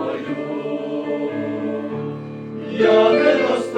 мою, я не достойна.